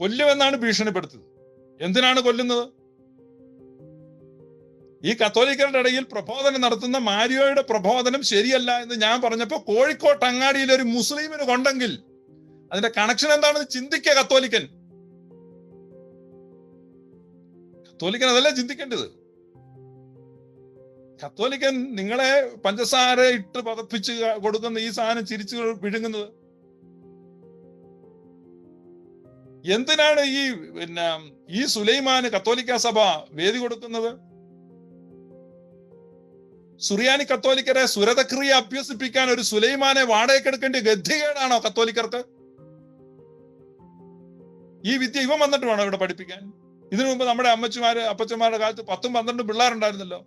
കൊല്ലുമെന്നാണ് ഭീഷണിപ്പെടുത്തുന്നത്. എന്തിനാണ് കൊല്ലുന്നത്? ഈ കത്തോലിക്കരുടെ ഇടയിൽ പ്രബോധനം നടത്തുന്ന മാരിയോയുടെ പ്രബോധനം ശരിയല്ല എന്ന് ഞാൻ പറഞ്ഞപ്പോൾ കോഴിക്കോട്ട് അങ്ങാടിയിൽ ഒരു മുസ്ലിമിന് കൊണ്ടെങ്കിൽ അതിന്റെ കണക്ഷൻ എന്താണെന്ന് ചിന്തിക്കുക കത്തോലിക്കൻ. കത്തോലിക്കൻ അതല്ലേ ചിന്തിക്കേണ്ടത്? കത്തോലിക്കൻ നിങ്ങളെ പഞ്ചസാര ഇട്ട് പതപ്പിച്ച് കൊടുക്കുന്ന ഈ സാധനം ചിരിച്ചു വിഴുങ്ങുന്നത് എന്തിനാണ് ഈ പിന്നെ ഈ സുലൈമാന് കത്തോലിക്ക സഭ വേദി കൊടുക്കുന്നത്? സുറിയാനി കത്തോലിക്കരെ സുരതക്രിയ അഭ്യസിപ്പിക്കാൻ ഒരു സുലൈമാനെ വാടകയ്ക്കെടുക്കേണ്ട ഗദ്ധികേടാണോ കത്തോലിക്കർക്ക്? ഈ വിദ്യ ഇവൻ വന്നിട്ട് വേണോ ഇവിടെ പഠിപ്പിക്കാൻ. ഇതിനു മുമ്പ് നമ്മുടെ അമ്മച്ചിമാര് അപ്പച്ചന്മാരുടെ കാലത്ത് പത്തും പന്ത്രണ്ടും പിള്ളേരുണ്ടായിരുന്നല്ലോ.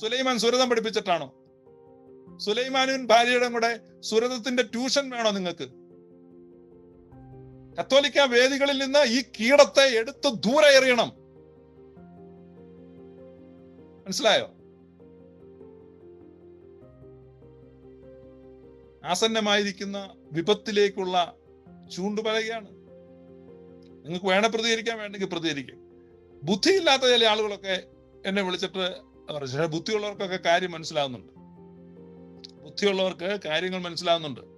സുലൈമാൻ സുരതം പഠിപ്പിച്ചിട്ടാണോ? സുലൈമാനും ഭാര്യയുടെ കൂടെ സുരതത്തിന്റെ ട്യൂഷൻ വേണോ നിങ്ങൾക്ക്? കത്തോലിക്ക വേദികളിൽ നിന്ന് ഈ കീടത്തെ എടുത്ത് ദൂരെ എറിയണം. മനസ്സിലായോ? ആസന്നമായിരിക്കുന്ന വിപത്തിലേക്കുള്ള ചൂണ്ടുപലകയാണ് നിങ്ങൾക്ക് വേണ പ്രതികരിക്കാൻ വേണമെങ്കിൽ പ്രതികരിക്കാം. ബുദ്ധിയില്ലാത്ത ചില ആളുകളൊക്കെ എന്നെ വിളിച്ചിട്ട് ബുദ്ധിയുള്ളവർക്കൊക്കെ കാര്യം മനസ്സിലാവുന്നുണ്ട്. ബുദ്ധിയുള്ളവർക്ക് കാര്യങ്ങൾ മനസ്സിലാവുന്നുണ്ട്.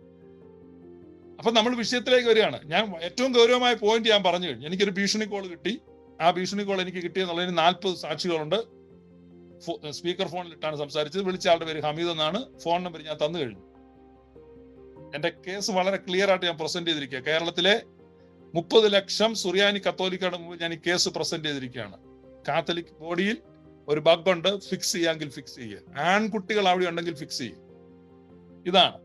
അപ്പൊ നമ്മൾ വിഷയത്തിലേക്ക് വരികയാണ്. ഞാൻ ഏറ്റവും ഗൗരവമായ പോയിന്റ് ഞാൻ പറഞ്ഞു കഴിഞ്ഞു. എനിക്കൊരു ഭീഷണി കോൾ കിട്ടി. ആ ഭീഷണി കോൾ എനിക്ക് കിട്ടിയെന്നുള്ളതിന് നാൽപ്പത് സാക്ഷികളുണ്ട്. സ്പീക്കർ ഫോണിലിട്ടാണ് സംസാരിച്ചത്. വിളിച്ച ആളുടെ പേര് ഹമീദ് എന്നാണ്. ഫോൺ നമ്പർ ഞാൻ തന്നു കഴിഞ്ഞു. എന്റെ കേസ് വളരെ ക്ലിയർ ആയിട്ട് ഞാൻ പ്രസന്റ് ചെയ്തിരിക്കുക. കേരളത്തിലെ മുപ്പത് ലക്ഷം സുറിയാനി കത്തോലിക്കയുടെ മുമ്പ് ഞാൻ ഈ കേസ് പ്രസന്റ് ചെയ്തിരിക്കുകയാണ്. കാത്തലിക് ബോഡിയിൽ ഒരു ബഗ് ഉണ്ട്. ഫിക്സ് ചെയ്യാമെങ്കിൽ ഫിക്സ് ചെയ്യുക ആൺകുട്ടികൾ അവിടെ ഉണ്ടെങ്കിൽ ഫിക്സ് ചെയ്യുക ഇതാണ്.